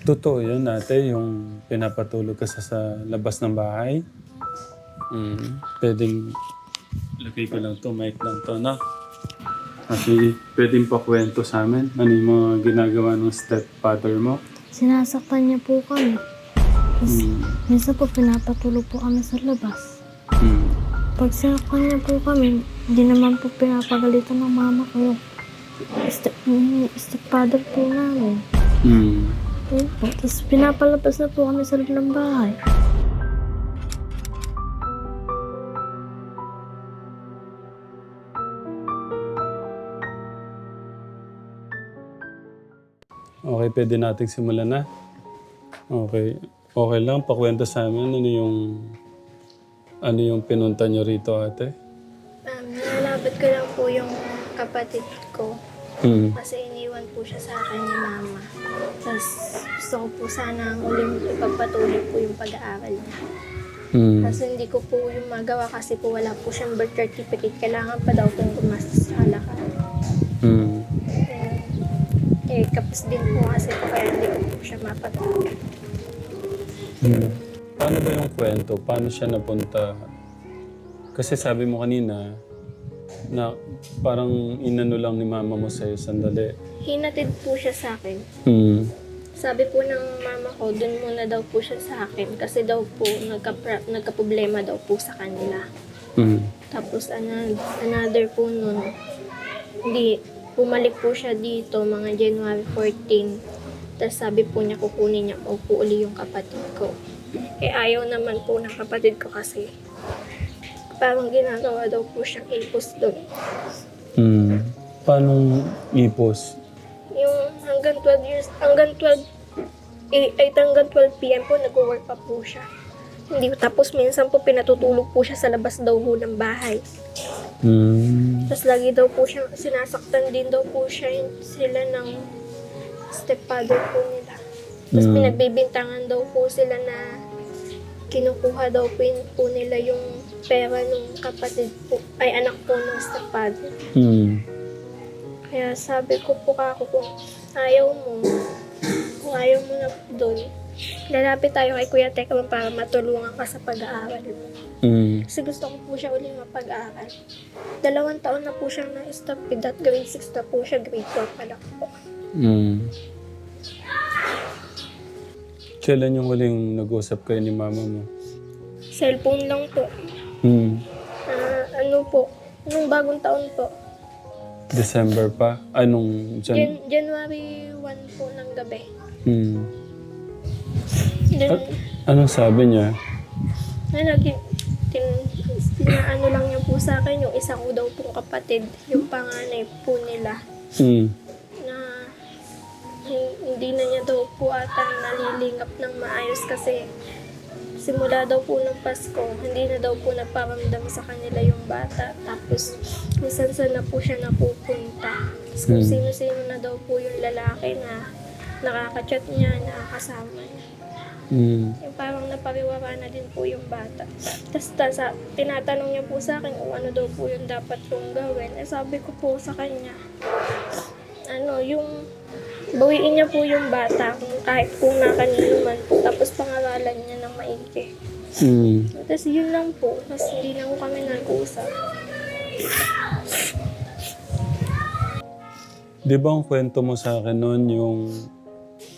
Totoo yun, ate, yung pinapatulog ka sa, sa labas ng bahay. Mm, pwedeng, lagay ko lang to, mic lang to, na. Kasi pwedeng pakwento sa amin. Ano yung mga ginagawa ng stepfather mo? Sinasaktan niya po kami. Tapos, Mm, minsan po pinapatulog po kami sa labas. mm, Pag sinaktan niya po kami, hindi naman po pinapagalitan ng mama ko yung step, stepfather po namin. mm. Yun po. Tapos pinapalabas na po kami sa loob ng bahay. Okay, pwede nating simulan na. Okay. Okay lang, pakwento sa amin ano yung ano yung pinunta nyo rito, ate? Um, nalabot ko lang po yung kapatid ko Mm. kasi iniwan po siya sa akin ni mama. Tapos gusto ko po sana ang uling ipagpatuloy po yung pag-aaral niya. Mm. Kaso hindi ko po yung magawa kasi po wala po siyang birth certificate. Kailangan pa daw pong gumastos sa halakan. Mm. Eh, kapos din po kasi po kaya hindi ko po siya mapatuloy. Mm. Paano ba yung kwento? Paano siya napunta? Kasi sabi mo kanina na parang inano lang ni mama mo sa'yo sandali. Hinatid po siya sa akin. Mm. Sabi po ng mama ko, dun muna daw po siya sa akin kasi daw po nagka, nagka-problema daw po sa kanila. Mm. Tapos ano, another po nun, hindi, pumalik po siya dito mga January 14. Tapos sabi po niya kukunin niya po po uli yung kapatid ko. Eh ayaw naman po ng kapatid ko kasi parang ginagawa daw po siyang ipos doon. Mm. Paano ipos? Yung hanggang 12 years, hanggang 12, eh, ay hanggang 12 p.m. po, nag-work pa po siya. Hindi, tapos minsan po pinatutulog po siya sa labas daw po ng bahay. Mm. Tapos lagi daw po siya, sinasaktan din daw po siya sila ng stepfather po nila. Tapos Mm. pinagbibintangan daw po sila na kinukuha daw po, yun- po nila yung pera ng kapatid po, ay anak po ng stepfather. Mm. Kaya sabi ko po kako kung ayaw mo, kung ayaw mo na doon, lalapit tayo kay Kuya Tekman para matulungan ka sa pag-aaral mo. Mm. Kasi gusto ko po siya ulit mapag-aaral. Dalawang taon na po siyang na-stop with that grade 6 na po siya, grade 4 pa lang po. Mm. Kailan yung huling nag-usap kayo ni mama mo? Cellphone lang po. Mm. Ah, ano po, nung bagong taon po. December pa? Anong Jan? Jan- January 1 po ng gabi. Mm. Then, At anong sabi niya? ano, kin- tin, ano lang niya po sa akin, yung isa ko daw pong kapatid, yung panganay po nila. Mm. na hin- hindi na niya daw po ata nalilingap ng maayos kasi simula daw po ng Pasko, hindi na daw po nagparamdam sa kanila yung bata. Tapos, minsan saan na po siya napupunta. Tapos kung Hmm. sino-sino na daw po yung lalaki na nakakachat niya, nakakasama niya. Mm. Yung parang napariwara na din po yung bata. Tapos ta- sa, tinatanong niya po sa akin kung ano daw po yung dapat kong gawin. Eh sabi ko po sa kanya, ano, yung bawiin niya po yung bata kung kahit kung na kanino man po. Tapos pangaralan niya ng maigi. Mm. Tapos yun lang po. Tapos hindi na po kami nag-uusap. Di ba ang kwento mo sa akin noon yung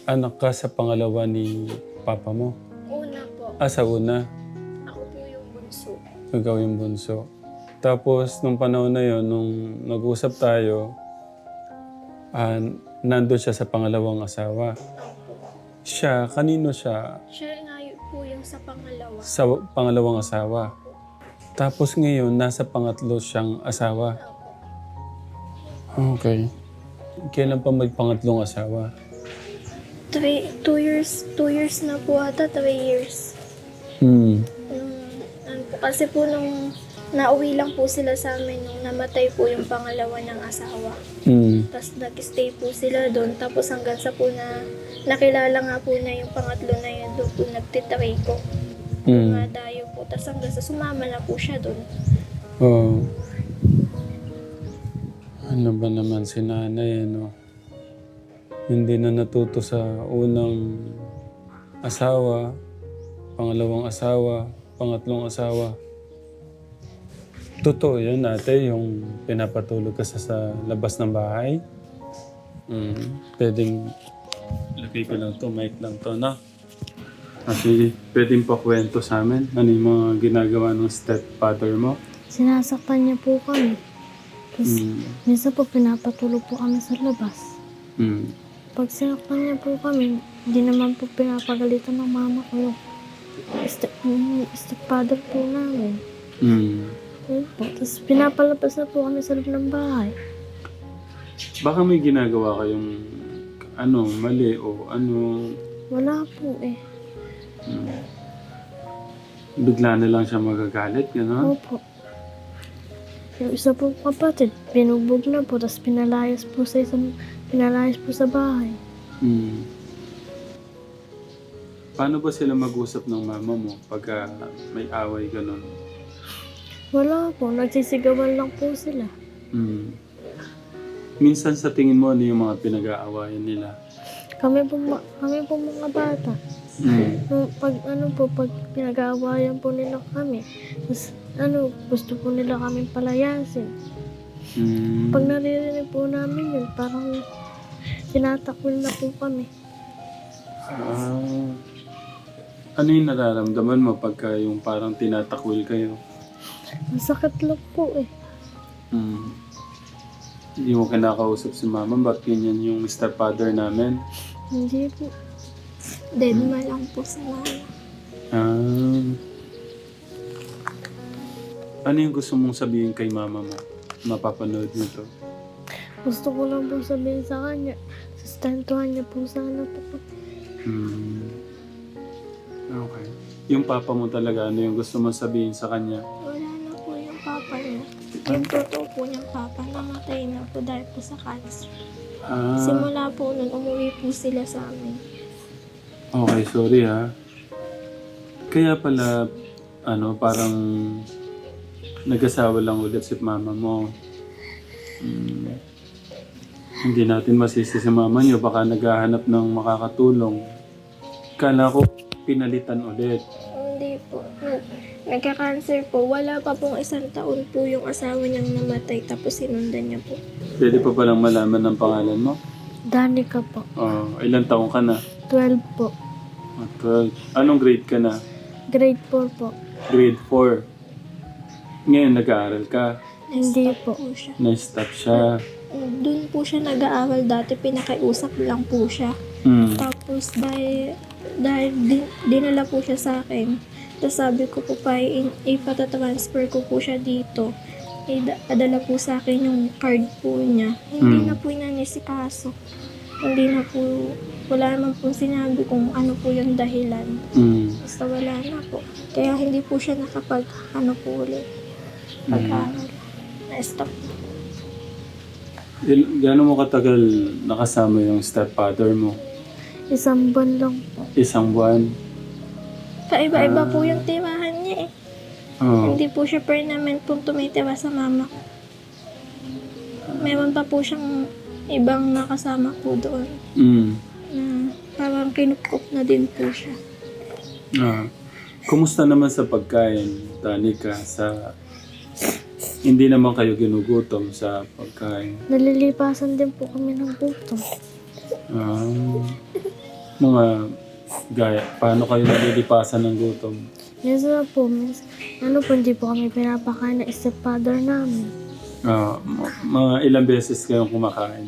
anak ka sa pangalawa ni papa mo? Una po, Ah, sa una, ako po yung bunso. ikaw yung bunso. Tapos, nung panahon na yon nung nag-usap tayo, ah, nandun siya sa pangalawang asawa. Siya, kanino siya? Siya nga yun po yung sa pangalawa. Sa pangalawang asawa. Tapos ngayon, nasa pangatlo siyang asawa. Okay. Kailan pa may pangatlong asawa? Three, two years, two years na po ata, three years. Hmm. Ano kasi po nung nauwi lang po sila sa amin nung namatay po yung pangalawa ng asawa. Hmm. Tapos nag-stay po sila doon. Tapos hanggang sa po na nakilala nga po na yung pangatlo na yun doon po nagtitray ko. Hmm. Mga dayo po. Tapos hanggang sa sumama na po siya doon. Oo. Ano ba naman si nanay, ano? hindi na natuto sa unang asawa, pangalawang asawa, pangatlong asawa. Totoo yun ate, yung pinapatulog ka sa, sa labas ng bahay. Mm, pwedeng lagay ko lang to, mic lang to na. Ah, sige, pwedeng pakwento sa amin. Ano yung mga ginagawa ng stepfather mo? Sinasaktan niya po kami. Tapos, Mm, minsan po pinapatulog po kami sa labas. mm, Pag sinaktan niya po kami, hindi naman po pinapagalitan ng mama ko yung step, stepfather po namin. mm. Yun po. Tapos pinapalabas na po kami sa loob ng bahay. Baka may ginagawa kayong ano, mali o ano, Wala po eh. mm. bigla na lang siya magagalit, gano'n? Opo. Yung isa po kapatid, binubog na po, tapos pinalayas po sa isang, pinalayas po sa bahay. Mm. Paano ba sila mag-usap ng mama mo pagka may away gano'n? Wala po, nagsisigawan lang po sila. Mm. Minsan sa tingin mo, ano yung mga pinag-aawayan nila? Kami po, ma- kami po mga bata. Mm. Nung Pag ano po, pag pinag-aawayan po nila kami, tapos ano, gusto po nila kami palayasin. Mm. Pag naririnig po namin yun, parang tinatakwil na po kami. Ah. ano yung nararamdaman mo pagka yung parang tinatakwil kayo? Ang sakit lang po eh. Mm. Hindi mo kinakausap si mama, ba't ganyan yung stepfather namin? Hindi po. Dead ma lang po sa mama. Ah. Ano yung gusto mong sabihin kay mama mo? Mapapanood mo to. Gusto ko lang po sabihin sa kanya, sustentuhan niya po sana po. Hmm. Okay. Yung papa mo talaga, ano yung gusto mong sabihin sa kanya? Yung totoo po niyang papa, namatay na po dahil po sa cancer. Ah, Simula po nun, umuwi po sila sa amin. okay, sorry ha. Kaya pala, ano, parang nag-asawa lang ulit si mama mo. Hmm. Hindi natin masisi si mama niyo, baka naghahanap ng makakatulong. Kala ko pinalitan ulit. Hindi po. Nag- Nagka-cancer po. Wala pa pong isang taon po yung asawa niyang namatay tapos sinundan niya po. Pwede pa palang malaman ng pangalan mo? Danica po. Oh, ilang taong ka na? 12 po. Oh, 12. Anong grade ka na? Grade 4 po. Grade 4. Ngayon nag-aaral ka. Hindi Na-stop po. po siya. Na-stop siya. Doon po siya nag-aaral dati. Pinakiusap lang po siya. Hmm. Tapos dahil, dahil din, dinala po siya sa akin. Tapos sabi ko po pa, ipatatransfer ko po siya dito. Idala po sa akin yung card po niya. Hindi Mm. na po inanisikaso. Hindi na po, wala naman po sinabi kung ano po yung dahilan. Hmm. Basta wala na po. Kaya hindi po siya nakapag, ano po ulit, pag-aaral. Na-stop. Il- Gaano mo katagal nakasama yung stepfather mo? Isang buwan lang po. Isang buwan? Paiba-iba Ah. po yung tirahan niya eh. Oh. Hindi po siya permanent pong tumitira sa mama ko. Meron pa po siyang ibang nakasama po doon Hmm. na parang kinukup na din po siya. Ah. Kumusta naman sa pagkain, Danica? Sa... Hindi naman kayo ginugutom sa pagkain. Nalilipasan din po kami ng gutom. Ah. Mga gaya, paano kayo nalilipasan ng gutom? Minsan na po, minsan, ano po, hindi po kami pinapakain ng stepfather namin. Ah, m- mga ilang beses kayong kumakain?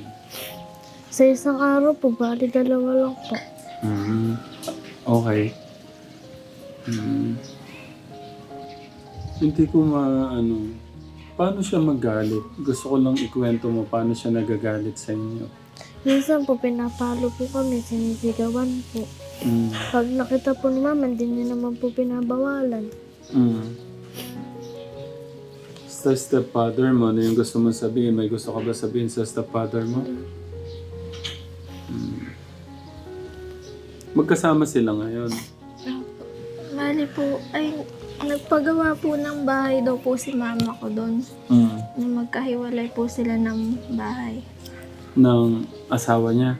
Sa isang araw po, bali dalawa lang po. Mhm. Okay. Mhm. Hindi ko ma ano. Paano siya magalit? Gusto ko lang ikwento mo paano siya nagagalit sa inyo. Minsan po, pinapalo po kami, sinisigawan po. Mm. Pag nakita po ni mama, hindi niya naman po pinabawalan. Mm. Sa stepfather mo, ano yung gusto mo sabihin? May gusto ka ba sabihin sa stepfather mo? Mm. Magkasama sila ngayon. Bali po, ay nagpagawa po ng bahay daw po si mama ko doon. Mm. Na magkahiwalay po sila ng bahay. ng asawa niya.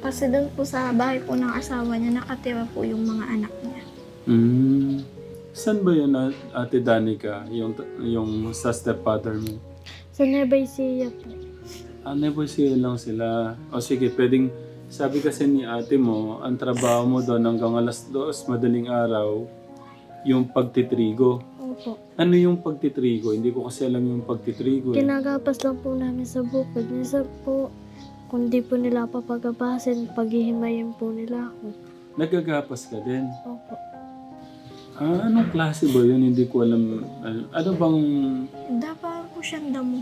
Kasi doon po sa bahay po ng asawa niya, nakatira po yung mga anak niya. Mm. Saan ba yun, A- Ate Danica, yung, yung sa stepfather mo? Sa Nueva Ecija po. Ah, negotiate lang sila. O sige, pwedeng, sabi kasi ni ate mo, ang trabaho mo doon hanggang alas dos, madaling araw, yung pagtitrigo. Opo. Ano yung pagtitrigo? Hindi ko kasi alam yung pagtitrigo. Eh. Kinagapas lang po namin sa bukid. Minsan po, kung di po nila papagabasin, paghihimayin po nila ako. Nagagapas ka din. Opo. Ah, anong klase ba yun? Hindi ko alam. Ano, ano bang Dapat po siyang damo.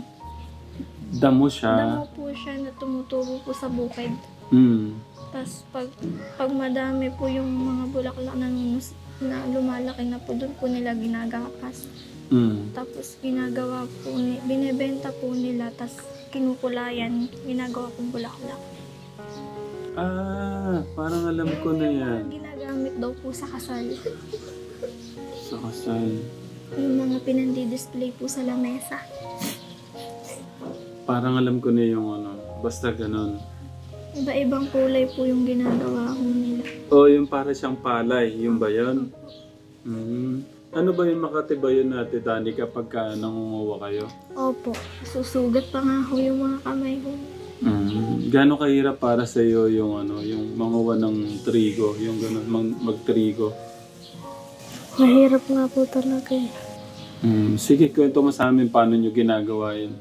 damo siya? Damo po siya na tumutubo po sa bukid. Hmm. Tapos pag, pag madami po yung mga bulaklak na, na lumalaki na po, doon po nila ginagapas. Hmm. Tapos ginagawa po, ni, binebenta po nila, tapos kinukulayan, ginagawa pong bulaklak. Ah, parang alam ko na yan. Ginagamit daw po sa kasal. Sa kasal. Yung mga pinandi-display po sa lamesa. Parang alam ko na yung ano. Basta ganun. Iba-ibang kulay po yung ginagawa ko nila. O, yung para siyang palay. Yung ba yun? Hmm. Ano ba yung makatibayan natin, Dani, kapag ka nangunguha kayo? Opo. Susugat pa nga ho yung mga kamay ko. Mm. Gano'ng kahirap para sa iyo yung ano, yung manguha ng trigo, yung ganun, mag- magtrigo? Mahirap nga po talaga eh. Mm. Sige, kwento mo sa amin paano nyo ginagawa yun.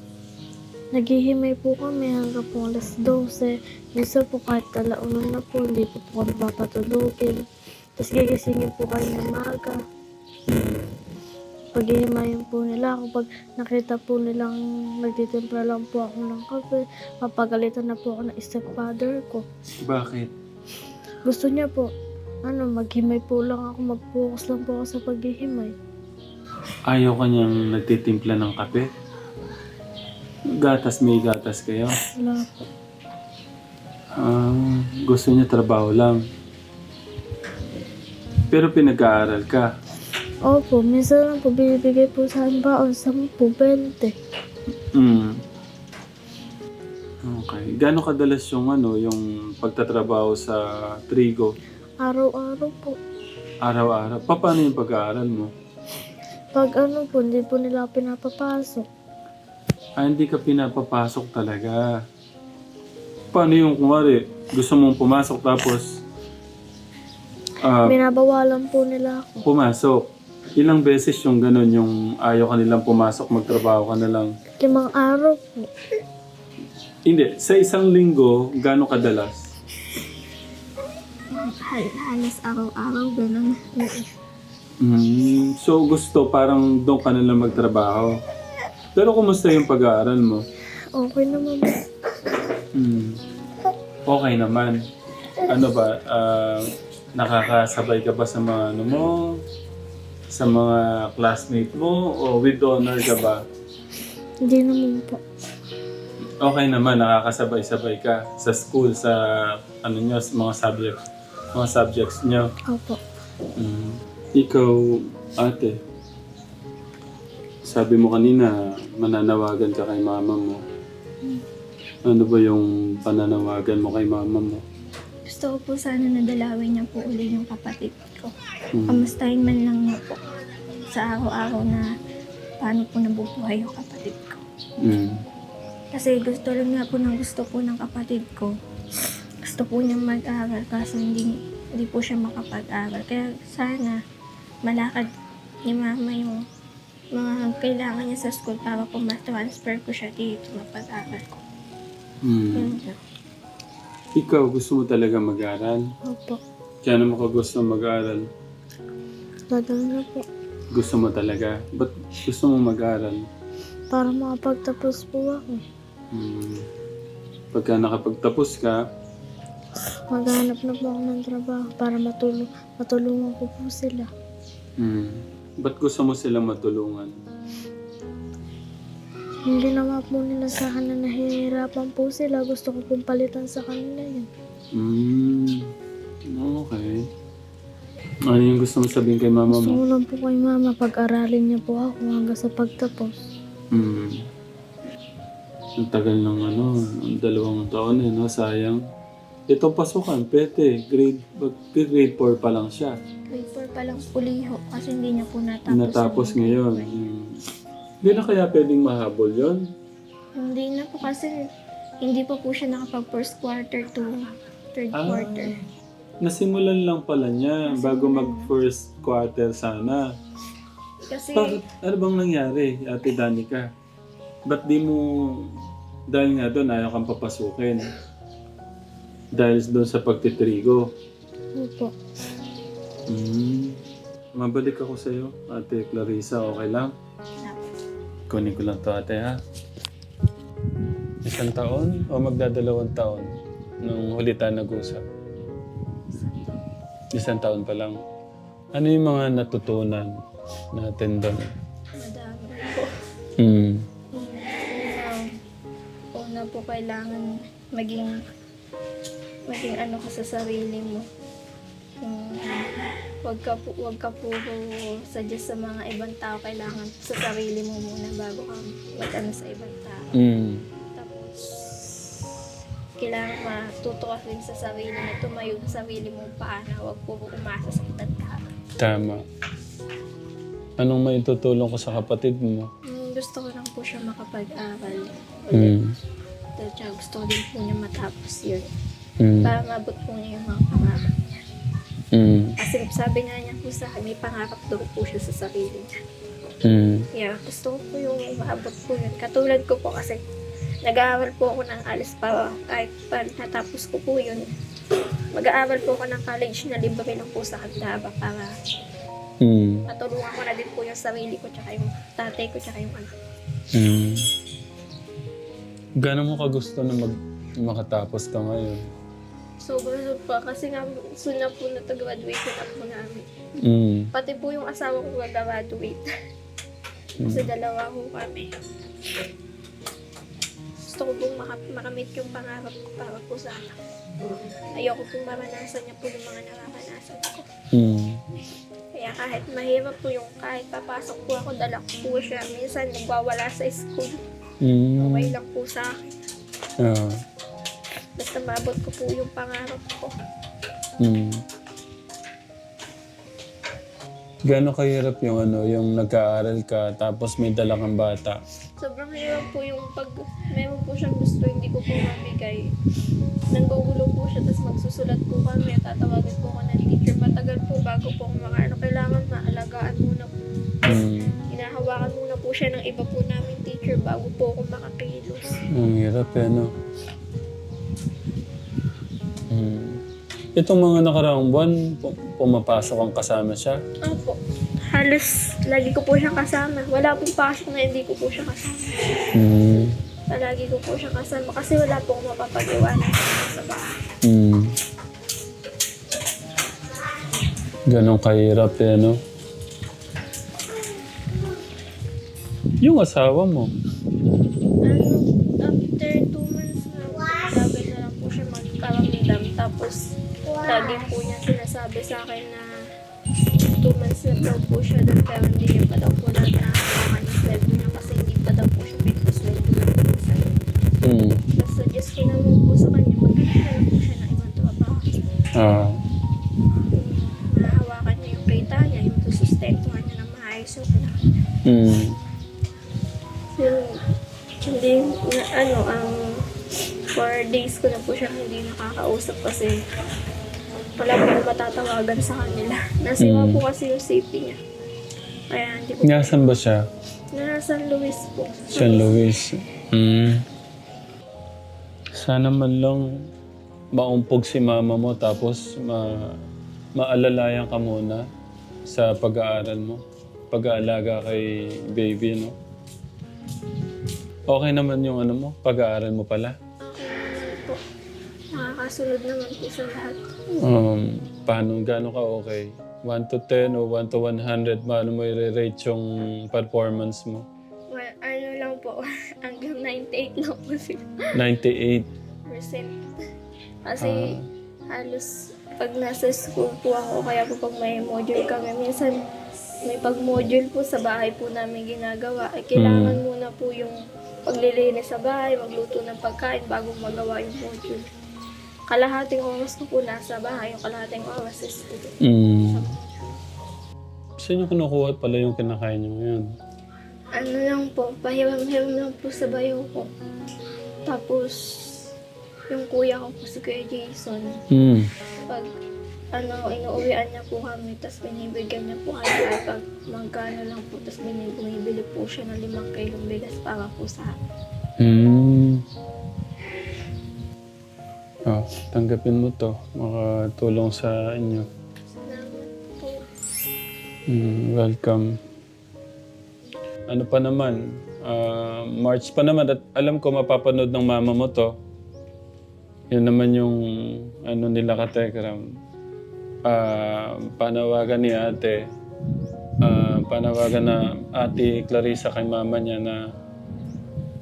Naghihimay po kami hanggang po alas 12. Minsan po kahit talaunan na po, hindi po po kami papatulugin. Tapos gigisingin po kayo ng maga. Paghihimayin po nila ako. Pag nakita po nilang nagtitimpla lang po ako ng kape, mapagalitan na po ako ng stepfather ko. Bakit? Gusto niya po, ano, maghimay po lang ako, mag-focus lang po ako sa paghihimay. Ayaw ka niyang nagtitimpla ng kape? Gatas, may gatas kayo? Wala po. Ah, gusto niya trabaho lang. Pero pinag-aaral ka. Opo, minsan lang po binibigay po sa akin baon, 10, 20. Mm. Okay. Gano'ng kadalas yung ano, yung pagtatrabaho sa trigo? Araw-araw po. Araw-araw. Pa, Paano yung pag-aaral mo? Pag ano po, hindi po nila pinapapasok. Ah, hindi ka pinapapasok talaga. Paano yung kumari, gusto mong pumasok tapos ah, Binabawalan po nila ako. pumasok. Ilang beses yung ganun, yung ayaw ka nilang pumasok, magtrabaho ka na lang. Limang araw po. Hindi, sa isang linggo, gano'ng kadalas? Hal- halos araw-araw, ganun. Mm, so gusto parang doon ka na lang magtrabaho. Pero kumusta yung pag-aaral mo? Okay naman po. Mm. Okay naman. Ano ba, ah, nakakasabay ka ba sa mga ano mo? Sa mga classmate mo? O with honor ka ba? Hindi naman po. Okay naman, nakakasabay-sabay ka sa school, sa ano nyo, sa mga subject, mga subjects nyo. Opo. Mm. Ikaw, ate, sabi mo kanina, mananawagan ka kay mama mo. Ano ba yung pananawagan mo kay mama mo? Gusto ko po sana nadalawin niya po uli yung kapatid ko. Mm. Kamustahin man lang niya po sa araw-araw na paano po nabubuhay yung kapatid ko. Mm. Kasi gusto lang nga po ng gusto po ng kapatid ko. Gusto po niya mag-aral kaso hindi, hindi po siya makapag-aral. Kaya sana malakad ni mama yung mga kailangan niya sa school para po ma-transfer ko siya dito mapag-aral ko. Mm. Yun. Ikaw, gusto mo talaga mag-aral? Opo. Kaya naman ka gusto mag-aral? Dadal na po. Gusto mo talaga? Ba't gusto mo mag-aral? Para makapagtapos po ako. Mm. Pagka nakapagtapos ka, Maghanap na po ako ng trabaho para matulong, matulungan ko po sila. mm. ba't gusto mo silang matulungan? Yung ginawa po nila sa akin na nahihirapan po sila, gusto ko pong palitan sa kanila yun. Mm. Okay. Ano yung gusto mo sabihin kay mama Gusto mo? ko lang po kay mama, pag-aralin niya po ako hanggang sa pagtapos. Mm. Ang tagal ng ano, ang dalawang taon eh, no? Sayang. Itong pasukan, pwede. Grade, grade 4 pa lang siya. Grade 4 pa lang puliho kasi hindi niya po natapos. Natapos ngayon. Hmm. Hindi na kaya pwedeng mahabol yon Hindi na po kasi hindi pa po siya nakapag first quarter to third Ah. quarter. Nasimulan lang pala niya bago mag first quarter sana. Kasi Bakit? Ano bang nangyari, Ate Danica? Ba't di mo, dahil nga doon ayaw kang papasukin? Dahil doon sa pagtitrigo. Opo. Hmm. Mabalik ako sa'yo, Ate Clarissa, okay lang? Kunin ko lang to ate ha. Isang taon o magdadalawang taon nung huli tayo nag-usap? Isang taon pa lang. Ano yung mga natutunan natin doon? madami po. Hmm. Una, una po kailangan maging maging ano ka sa sarili mo. Yung, wag ka po, wag ka po suggest sa mga ibang tao. Kailangan sa sarili mo muna bago ka mag-ano sa ibang tao. Hmm. Tapos, kailangan matuto ka rin sa sarili mo. Tumayo sa sarili mo paana. Huwag po umasa sa ibang tao. Tama. Anong may tutulong ko sa kapatid mo? Mm, gusto ko lang po siya makapag-aral. Hmm. Dahil gusto ko din po niya matapos yun. Hmm. Para mabot po niya yung mga pangarap Hmm. Kasi sabi nga niya po sa akin, may pangarap daw po siya sa sarili niya. Hmm. Yeah, gusto ko po yung maabot po yun. Katulad ko po kasi nag-aaral po ako ng alis pa kahit pa natapos ko po yun. Mag-aaral po ako ng college na libre lang po sa Candaba para Hmm. matulungan ko na din po yung sarili ko tsaka yung tatay ko tsaka yung anak. Hmm. Gano'n mo ka gusto na mag makatapos ka ngayon? Sobrang pa kasi nga soon na po na graduation na po namin. Hmm. Pati po yung asawa ko gagraduate. Kasi dalawa ko kami. Gusto ko pong maka- makamit yung pangarap ko para po sa anak. Ayoko pong maranasan niya po yung mga nararanasan ko. Hmm. Kaya kahit mahirap po yung kahit papasok po ako, dala ko po siya. Minsan nagwawala sa school. Hmm. Okay lang po sa akin. Ah. Basta maabot ko po yung pangarap ko. Hmm. Gano'n kahirap yung ano, yung nag-aaral ka tapos may dala kang bata? Sobrang hirap po yung pag meron po siyang gusto, hindi ko po mabigay. Nanggugulo po siya, tapos magsusulat po kami, tatawagin po ako ng teacher. Matagal po bago po ako makaano. Kailangan maalagaan muna po. Hmm. Hinahawakan muna po siya ng iba po namin teacher bago po ako makakilos. Ang hirap eh, no? Hmm. Itong mga nakaraang buwan, pu- pumapasok ang kasama siya. Opo. Halos lagi ko po siyang kasama. Wala pong pasok na hindi ko po siya kasama. Hmm. Lagi ko po siya kasama kasi wala po akong mapapag-iwanan sa bahay. Hmm. Ganon kahirap eh, no? Yung asawa mo, lagi po niya sinasabi sa akin na two months na daw po siya doon pero hindi niya pa daw po natin nakakaman yung sweldo niya kasi hindi pa daw po siya pinapasweldo ng minsan. hmm. Tapos suggest ko naman po sa kanya, na lang po siya ng ibang trabaho. ah, Nahawakan niya yung kita niya, yung susustentuhan niya ng maayos yung anak. hmm. Yung, hindi, na, ano, ang four days ko na po siya hindi nakakausap kasi wala po akong matatawagan sa kanila. Nasiwa Mm. po kasi yung safety niya. Kaya hindi ko, Nasaan ba siya? na San Luis po. San Luis. Hmm. Sana man lang maumpog si mama mo tapos ma maalalayan ka muna sa pag-aaral mo. Pag-aalaga kay baby, no? Okay naman yung ano mo, pag-aaral mo pala. Okay naman po. Sa lahat. Um, paano, gaano ka okay? 1 to 10 o 1 to 100, paano mo i-rate yung performance mo? Well, ano lang po, hanggang 98 lang po sila. 98. Percent. Kasi Ah. halos pag nasa school po ako, kaya po pag may module kami, minsan may pag-module po sa bahay po namin ginagawa. Eh, kailangan Mm. muna po yung paglilinis sa bahay, magluto ng pagkain bago magawa yung module. Kalahating oras ko po nasa bahay, yung kalahating oras is Mm. Saan niyo kinukuha pala yung kinakain niyo ngayon? ano lang po, pahiram-hiram lang po sa bayo ko. Tapos, yung kuya ko po si Kuya Jason, Mm. pag ano, inuuwian niya po kami, tapos binibigyan niya po kami kapag magkano lang po, tapos binib- bumibili po siya ng limang kilong bigas para po sa akin. Mm. Oh, tanggapin mo to. Makatulong sa inyo. Salamat po. Mm, welcome. Ano pa naman, ah, March pa naman at alam ko mapapanood ng mama mo to. Yun naman yung ano nila ka Tekram. Ah, panawagan ni ate. Ah, panawagan na ate Clarissa kay mama niya na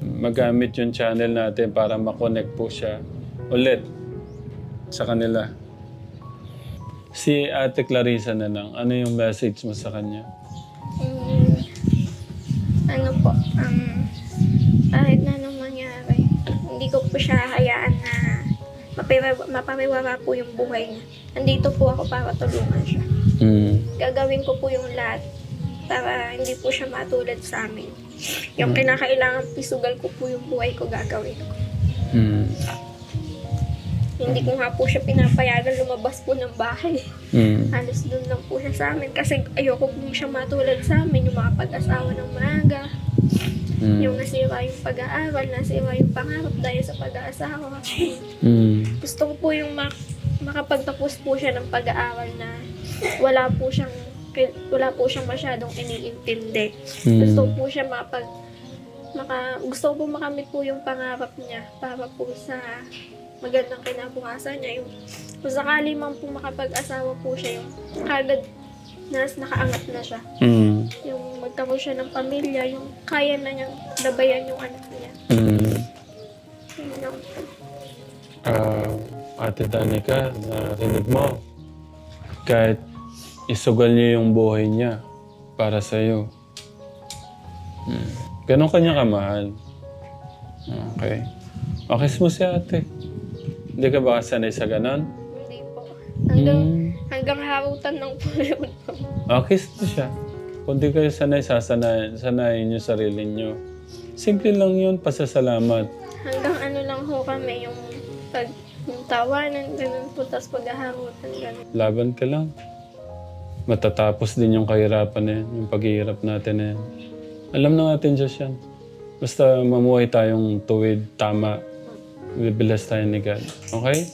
magamit yung channel natin para makonect po siya ulit sa kanila. Si ate Clarissa na lang, ano yung message mo sa kanya? Mm, ano po, um, kahit na anong mangyari, hindi ko po siya hayaan na mapariwara po yung buhay niya. Nandito po ako para tulungan siya. Mm. Gagawin ko po yung lahat para hindi po siya matulad sa amin. Yung kinakailangan pisugal ko po yung buhay ko gagawin ko. Mm. Hindi ko nga po siya pinapayagan lumabas po ng bahay. Mm. Halos doon lang po siya sa amin kasi ayoko po siya matulad sa amin, yung mga pag-asawa ng maaga. Mm. Yung nasira yung pag-aaral, nasira yung pangarap dahil sa pag-aasawa. Mm. Gusto ko po yung mak- makapagtapos po siya ng pag-aaral na wala po siyang wala po siyang masyadong iniintindi. Gusto Mm. po siya mapag maka, gusto po makamit po yung pangarap niya para po sa magandang kinabukasan niya. Yung, kung sakali man po makapag-asawa po siya, yung kagad nas nakaangat na siya. Mm. Yung magkaroon siya ng pamilya, yung kaya na niyang dabayan yung anak niya. Mm. Yun lang po. Ah, Ate Danica, narinig mo. Kahit isugal niya yung buhay niya para sa iyo. Mm. Ganon kanya kamahal. Okay. Okay mo si ate. Hindi ka ba sanay sa ganon? Hindi po. Hanggang, Mm. hanggang harutan ng po yun. Okay mo siya. Kung di kayo sanay, sasanayin sanayin niyo sarili niyo. Simple lang yun, pasasalamat. Hanggang ano lang ho kami, yung pag yung tawanan, ganun po, tapos paghaharutan, ganun. Laban ka lang. Matatapos din yung kahirapan na yan, yung paghihirap natin na yan. Alam na natin Diyos yan. Basta mamuhay tayong tuwid, tama. Bibilas tayo ni God. Okay?